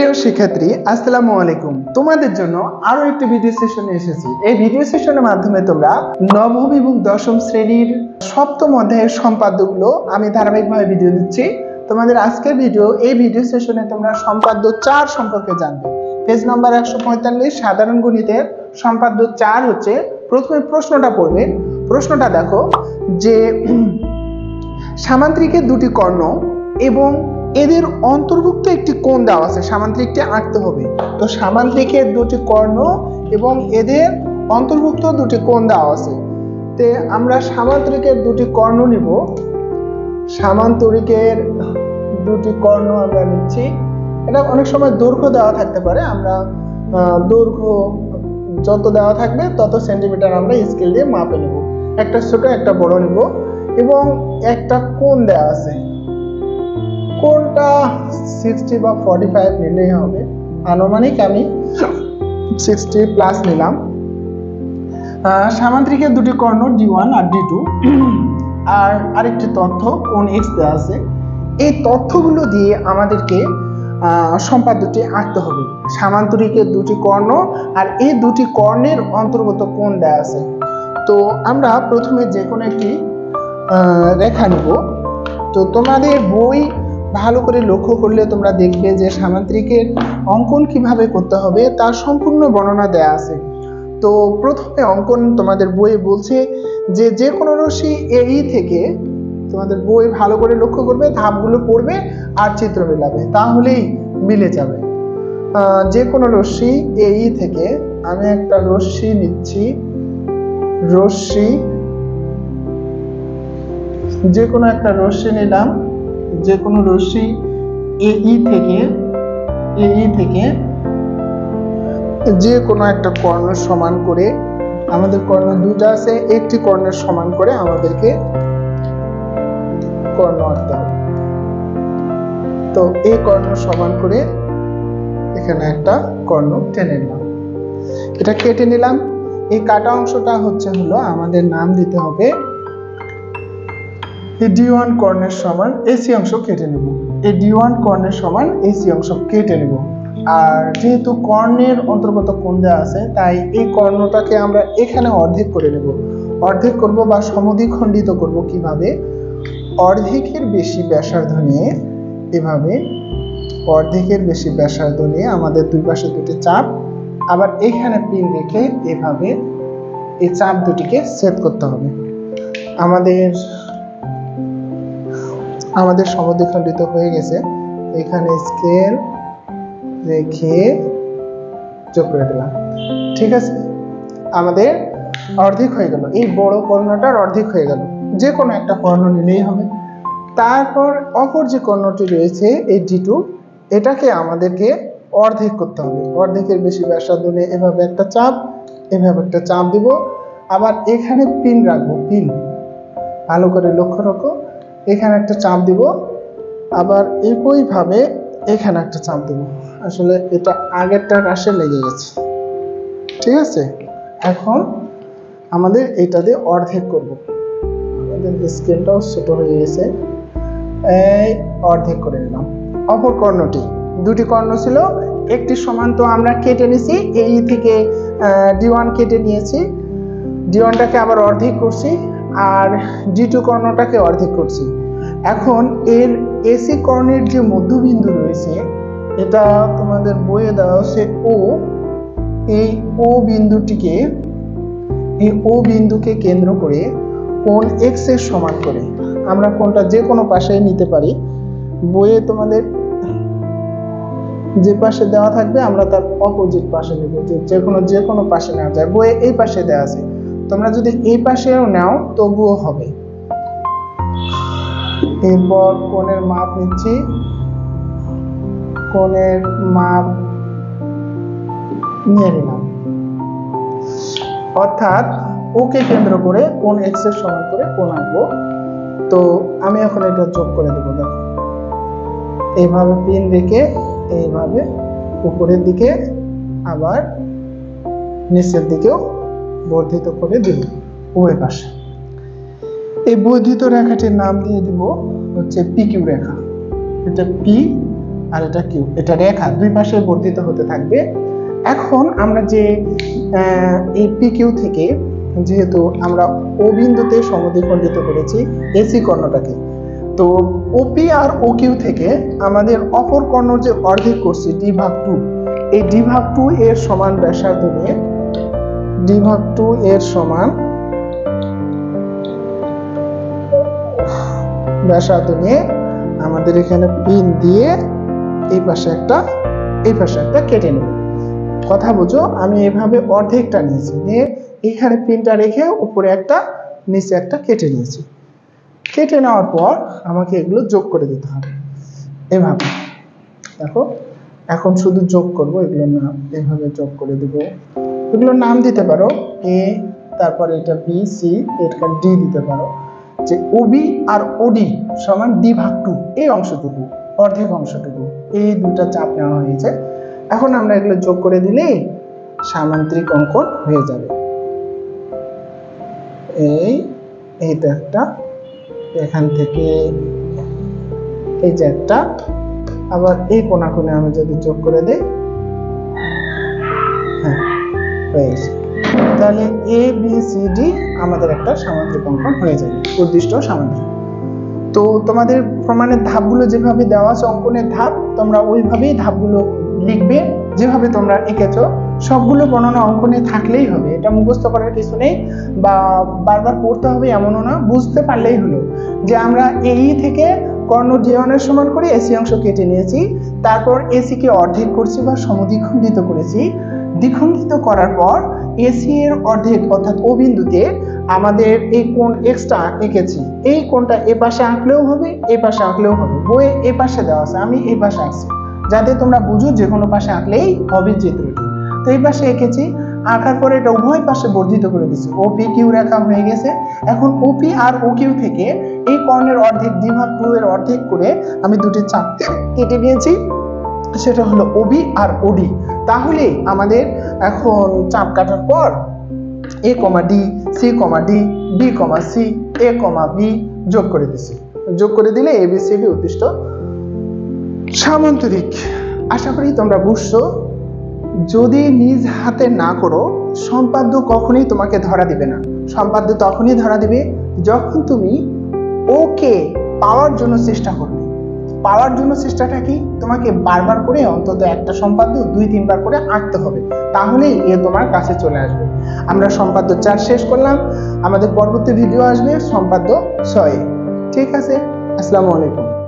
প্রিয় শিক্ষার্থী, আসসালামু আলাইকুম। তোমাদের জন্য আরও একটি ভিডিও সেশনে এসেছি। এই ভিডিও সেশনের মাধ্যমে তোমরা নবম এবং দশম শ্রেণির সপ্তম অধ্যায়ের সম্পাদ্যগুলো আমি ধারাবাহিকভাবে ভিডিও দিচ্ছি। তোমাদের আজকের ভিডিও এই ভিডিও সেশনে তোমরা সম্পাদ্য চার সম্পর্কে জানবে। পেজ নম্বর একশো পঁয়তাল্লিশ, সাধারণ গণিতের সম্পাদ্য চার হচ্ছে, প্রথমে প্রশ্নটা পড়বে। প্রশ্নটা দেখো যে, সামান্ত্রিকের দুটি কর্ণ এবং এদের অন্তর্ভুক্ত একটি কোণ দেওয়া আছে সামান্তরিকটি আঁকতে হবে। তো সামান্তরিকের দুটি কর্ণ এবং এদের অন্তর্ভুক্ত দুটি কোণ দেওয়া আছে। তে আমরা সামান্তরিকের দুটি কর্ণ নিব। সামান্তরিকের দুটি কর্ণ আমরা নিচ্ছি। এটা অনেক সময় দৈর্ঘ্য দেওয়া থাকতে পারে, আমরা দৈর্ঘ্য যত দেওয়া থাকবে তত সেন্টিমিটার আমরা স্কেল দিয়ে মাপে নেব। একটা ছোট, একটা বড় নেব এবং একটা কোণ দেওয়া আছে। কোনটা সিক্সটি বা ফর্টি ফাইভ নিলেই হবে? আনুমানিক আমি সিক্সটি প্লাস নিলাম। সামান্তরিকের দুটি কর্ণ ডি ওয়ান আর ডি টু আর আরেকটি তথ্য, কোন এক্স দেওয়া আছে? এই তথ্যগুলো দিয়ে আমাদেরকে সম্পাদ্যটি আঁকতে হবে। সামান্তরিকের দুটি কর্ণ আর এই দুটি কর্ণের অন্তর্গত কোণ দেওয়া আছে? তো আমরা প্রথমে যে কোনো একটি রেখা নিব। তো তোমাদের বই ভালো করে লক্ষ্য করলে তোমরা দেখবে যে সামান্তরিকের অঙ্কন কীভাবে করতে হবে, তার সম্পূর্ণ বর্ণনা দেয়া আছে। তো প্রথমে অঙ্কন তোমাদের বইয়ে বলছে যে যে কোনো রশ্মি এই থেকে তোমাদের বই ভালো করে লক্ষ্য করবে, ধাপগুলো পড়বে আর চিত্র মেলাবে, তাহলেই মিলে যাবে। যে কোনো রশ্মি এই থেকে, আমি একটা রশ্মি নিচ্ছি, রশ্মি, যে কোনো একটা রশ্মি নিলাম। যে কোনো রশ্মি এই থেকে এই থেকে যে কোনো একটা কর্ণ সমান করে, আমাদের কর্ণ দুটো আছে, একটি কর্ণের সমান করে আমাদেরকে কর্ণ আঁকতে হবে। তো এই কর্ণ সমান করে এখানে একটা কর্ণ টেনে নিলাম। এটা কেটে নিলাম। এই কাটা অংশটা হচ্ছে হলো আমাদের নাম দিতে হবে এই ডি ওয়ান কর্ণের সমান এসি অংশ কেটে নেব। এই ডি ওয়ান কর্ণের সমান এসি অংশ কেটে নেব। আর যেহেতু কর্ণের অন্তর্গত কোণ দেওয়া আছে, তাই এই কর্ণটাকে আমরা এখানে অর্ধেক করে নেব। অর্ধেক করব বা সমদ্বিখণ্ডিত করব কীভাবে? অর্ধেকের বেশি ব্যাসার্ধ নিয়ে এভাবে অর্ধেকের বেশি ব্যাসার্ধ নিয়ে আমাদের দুই পাশে দুটি চাপ, আবার এখানে পিন রেখে এভাবে এই চাপ দুটিকে সেট করতে হবে। আমাদের আমাদের সমদ্বিখণ্ডিত হয়ে গেছে। এখানে স্কেল রেখে যোগ করে দিলাম। ঠিক আছে? আমাদের অর্ধেক হয়ে গেল। এই বড় কর্ণটার অর্ধেক হয়ে গেল। যে কোনো একটা কর্ণ নিলেই হবে। তারপর অপর যে কর্ণটি রয়েছে, এই ডি টু এটাকে আমাদেরকে অর্ধেক করতে হবে। অর্ধেকের বেশি ব্যাসার্ধ নিয়ে এভাবে একটা চাপ, এভাবে একটা চাপ দিব। আবার এখানে পিন রাখব। পিন ভালো করে লক্ষ্য রাখো। এখানে একটা চাপ দিব, আবার একইভাবে এখানে একটা চাপ দিব। আসলে এটা আগেরটার আসে লেগে গেছে। ঠিক আছে? এখন আমাদের এটা দিয়ে অর্ধেক করব। আমাদের স্কেলটাও ছোট হয়ে গেছে। এই অর্ধেক করে নিলাম। অপর কর্ণটি, দুটি কর্ণ ছিল, একটি সমান তো আমরা কেটে নিছি, এই থেকে ডি ওয়ান কেটে নিয়েছি। ডি ওয়ানটাকে আবার অর্ধেক করছি। আর ডি টু কর্ণটাকে অর্ধেক করছি। এখন এর এসি কর্ণের যে মধ্যবিন্দু রয়েছে, এটা তোমাদের বইয়ে দেওয়া হচ্ছে ও এই ও বিন্দুটিকে, এই ও বিন্দুকে কেন্দ্র করে কোন এক্সের সমান করে। আমরা কোনটা যে কোনো পাশে নিতে পারি। বইয়ে তোমাদের যে পাশে দেওয়া থাকবে, আমরা তার অপোজিট পাশে নেব। যে কোনো যে কোনো পাশে নেওয়া যায়। বইয়ে এই পাশে দেওয়া আছে। তোমরা যদি এই পাশেও নাও, তবুও হবে। এরপর কোণের মাপ নিচ্ছি। কোণের মাপ নিয়ে নিলাম। অর্থাৎ, ওকে কেন্দ্র করে কোন এক্সের সমান করে কোণ আঁকবো। তো আমি এখন এটা যোগ করে দেবো, দেখো। এইভাবে পিন রেখে, এইভাবে উপরের দিকে, আবার নিচের দিকেও বর্ধিত করে দিব। উভয় পাশে। এই বর্ধিত রেখাটির নাম দিয়ে দিব হচ্ছে পি কিউ রেখা। এটা পি আর এটা কিউ এটা রেখা দুই পাশে বর্ধিত হতে থাকবে। এখন আমরা যে এই পি কিউ থেকে যেহেতু আমরা ও বিন্দুতে সমদ্বিখণ্ডিত করেছি এসি কর্ণটাকে, তো ওপি আর ও কিউ থেকে আমাদের অপর কর্ণ যে অর্ধেক করছি ডি ভাগ টু এই ডি ভাগ টু এর সমান ব্যাসার্ধ নিয়ে ডি ভাগ টু এর সমান ব্যাসার্ধ নিয়ে আমাদের এখানে পিন দিয়ে এই পাশে একটা, এই পাশে একটা কেটে নেব। কথা বুঝো, আমি এভাবে অর্ধেকটা নিয়েছি, নিয়ে এখানে পিনটা রেখে উপরে একটা, নিচে একটা কেটে নিয়েছি। কেটে নেওয়ার পর আমাকে এগুলো যোগ করে দিতে হবে। এভাবে। দেখো, এখন শুধু যোগ করব, এগুলো নাম এভাবে যোগ করে দেব। এগুলোর নাম দিতে পারো এ তারপর এটা বি সি এটা ডি দিতে পারো। যে ওবি আর ওডি সমান ডি ভাগ টু এই অংশটুকু, অর্ধেক অংশটুকু, এই দুটা চাপ নেওয়া হয়েছে। এখন আমরা এগুলো যোগ করে দিলেই সামান্তরিক অঙ্কন হয়ে যাবে। এই, এইটা একটা, এখান থেকে এই যে একটা, আবার এই কোনা কোণে আমি যদি যোগ করে দিই হয়ে তাহলে এ বি সি ডি আমাদের একটা সামান্তরিক অঙ্কন হয়ে যাবে। উদ্দিষ্ট সামান্তরিক তো তোমাদের প্রমাণের ধাপগুলো যেভাবে দেওয়া আছে, অঙ্কনের ধাপ, তোমরা ওইভাবেই ধাপগুলো লিখবে। যেভাবে তোমরা এঁকেছো, সবগুলো বর্ণনা অঙ্কনে থাকলেই হবে। এটা মুখস্থ করার কিছু নেই বা বারবার পড়তে হবে এমনও না, বুঝতে পারলেই হলো যে আমরা এই থেকে কর্ণ ডিওনের সমান করে এসি অংশ কেটে নিয়েছি, তারপর এসিকে অর্ধেক করছি বা সমদ্বিখণ্ডিত করেছি। দ্বিখণ্ডিত করার পর এসি এর অর্ধেক অর্থাৎ ও বিন্দুতে আমাদের এই কোণ এক্সটা এঁকেছি। এই কোণটা এ পাশে আঁকলেও হবে, এ পাশে আঁকলেও হবে। বইয়ে এ পাশে দেওয়া আছে, আমি এই পাশে আঁকছি। যাতে তোমরা বুঝো যে কোনো পাশে আঁকলেই হবে চিত্রটি তো এই পাশে এঁকেছি, আঁকার পরে এটা উভয় পাশে বর্ধিত করে দিচ্ছি ওপি কিউ রেখা হয়ে গেছে। এখন ওপি আর ও কিউ থেকে এই কর্ণের অর্ধেক দ্বিভাগ টু এর অর্ধেক করে আমি দুটি চাপ কেটে নিয়েছি। সেটা হলো ওবি আর ওডি তাহলে আমাদের এখন চাপ কাটার পর A comma D, C comma D B comma C, A comma B যোগ করে দিছি। যোগ করে দিলে এ, বি, সি, ডি উদ্দিষ্ট। সামান্তরিক আশা করি তোমরা বুঝছ, যদি নিজ হাতে না করো, সম্পাদ্য কখনোই তোমাকে ধরা দিবে না। সম্পাদ্য তখনই ধরা দিবে যখন তুমি ওকে পাওয়ার জন্য চেষ্টা করবে। পাওয়ার জন্য চেষ্টাটা কি? তোমাকে বারবার করে অন্তত একটা সম্পাদ্য দুই, তিনবার করে আঁকতে হবে। তাহলেই এ তোমার কাছে চলে আসবে। আমরা সম্পাদ্য চার শেষ করলাম। আমাদের পরবর্তী ভিডিও আসবে সম্পাদ্য ছয়ে। ঠিক আছে? আসসালামু আলাইকুম।